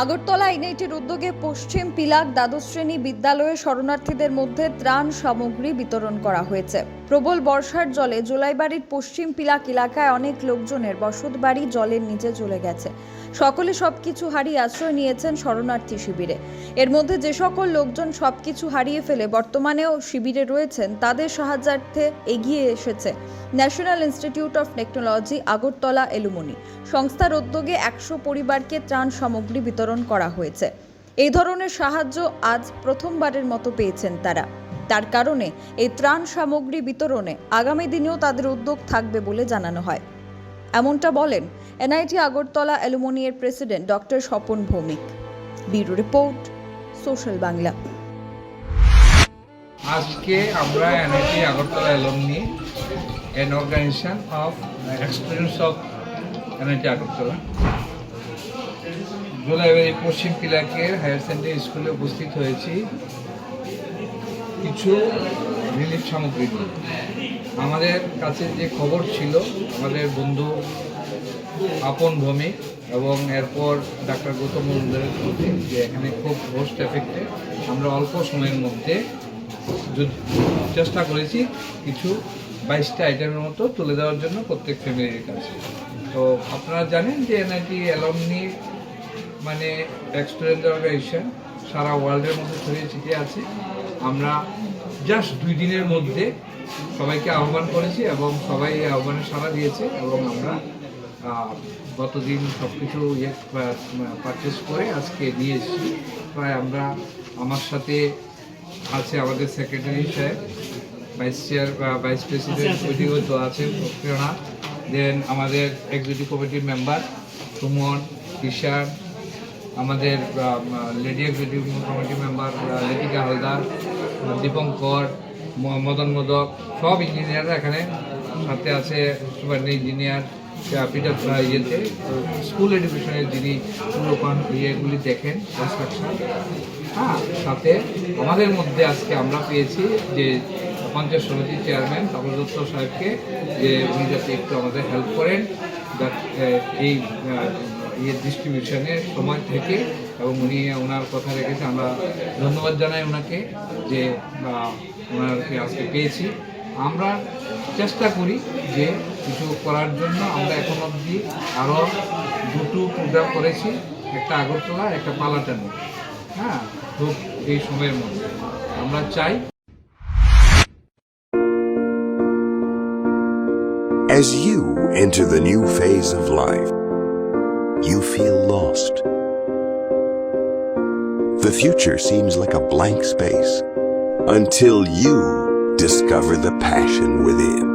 আগরতলা এনআইটির উদ্যোগে পশ্চিম পিলাক দ্বাদশ শ্রেণি বিদ্যালয়ে শরণার্থীদের মধ্যে ত্রাণ সামগ্রী বিতরণ করা হয়েছে। প্রবল বর্ষার জলে জোলাইবাড়ির পশ্চিম পিলাক এলাকায় অনেক লোকজনের বসতবাড়ি জলের নিচে চলে গেছে। সকলে সবকিছু হারিয়ে আশ্রয় নিয়েছেন শরণার্থী শিবিরে। এর মধ্যে যে সকল লোকজন সবকিছু হারিয়ে ফেলে বর্তমানেও শিবিরে রয়েছেন, তাদের সাহায্যার্থে এগিয়ে এসেছে national institute of technology, Agartala, alumni. সংস্থার উদ্যোগে একশো পরিবারকে ত্রাণ সামগ্রী বিতরণ করা হয়েছে। এই ধরনের সাহায্য আজ প্রথমবারের মতো পেয়েছেন তারা। তার কারণে এই ত্রাণ সামগ্রী বিতরণে আগামী দিনেও তাদের উদ্যোগ থাকবে বলে জানানো হয়। এমনটা বলেন NIT Agartala অ্যালুমিনিয়ের president doctor Swapan Bhowmik. Bureau report, social Bangla. আজকে আমরা NIT Agartala alumni an organization of experience of NIT Agartala. Jolaibari পশ্চিম পিলাকের হায়ার সেকেন্ডারি স্কুলে উপস্থিত হয়েছি। কিছু রিলিফ সামগ্রী নিয়ে। আমাদের কাছে যে খবর ছিল, আমাদের বন্ধু আপন ভৌমিক এবং এরপর ডাক্তার গৌতম মজুমদারের মধ্যে যে এখানে খুব হোস্ট এফেক্টে, আমরা অল্প সময়ের মধ্যে চেষ্টা করেছি কিছু বাইশটা আইটেমের মতো তুলে দেওয়ার জন্য প্রত্যেক ফ্যামিলির কাছে। তো আপনারা জানেন যে এনআইটি অ্যালমনি মানে এক্সপিরিয়েন্স অর্গানাইজেশন সারা ওয়ার্ল্ডের মধ্যে ছড়িয়ে ছিটিয়ে আছে। আমরা জাস্ট দুই দিনের মধ্যে সবাইকে আহ্বান করেছি এবং সবাই এই আহ্বানে সাড়া দিয়েছে এবং আমরা গতদিন সব কিছু ইয়ে পারচেস করে আজকে নিয়ে এসেছি। প্রায় আমরা আমার সাথে আছে আমাদের সেক্রেটারি সাহেব ভাইস চেয়ার ভাইস প্রেসিডেন্ট ওইদিকেও তো আছে প্রেরণা দেন আমাদের এক্সিকিউটিভ কমিটির মেম্বার সুমন কিষান আমাদের lady executive committee member Letika Haldar Dipankar Madan Modak, সব ইঞ্জিনিয়াররা এখানে সাথে আছে ইঞ্জিনিয়ার পিটার ইয়েতে স্কুল এডুকেশনের যিনি পুরো কন- ইয়েগুলি দেখেন কনস্ট্রাকশন হ্যাঁ সাথে আমাদের মধ্যে আজকে আমরা পেয়েছি যে পঞ্চায়েত সমিতির চেয়ারম্যান তাপস দত্ত সাহেবকে, যে উনি যাতে একটু আমাদের হেল্প করেন এই ইয়ে ডিস্ট্রিবিউশনের সময় থেকে এবং উনি ওনার কথা রেখেছে। আমরা ধন্যবাদ জানাই ওনাকে যে ওনাকে আজকে পেয়েছি। আমরা চেষ্টা করি যে কিছু করার জন্য। আমরা এখন অবধি আরও দুটো প্রোগ্রাম করেছি একটা আগরতলা একটা পালাটানো হ্যাঁ খুব এই সময়ের মধ্যে। আমরা চাই As you enter the new phase of life, you feel lost. The future seems like a blank space until you discover the passion within.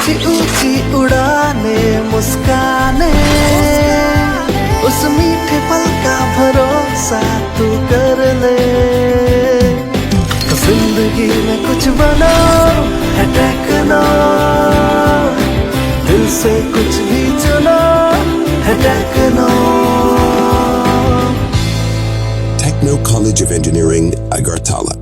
ऊँची ऊँची उड़ाने मुस्काने। उस मीठे पल का भरोसा तू कर ले। तो ज़िंदगी में कुछ बनो है टेक्नो दिल से कुछ भी चुनो है techno Techno College of Engineering, Agartala.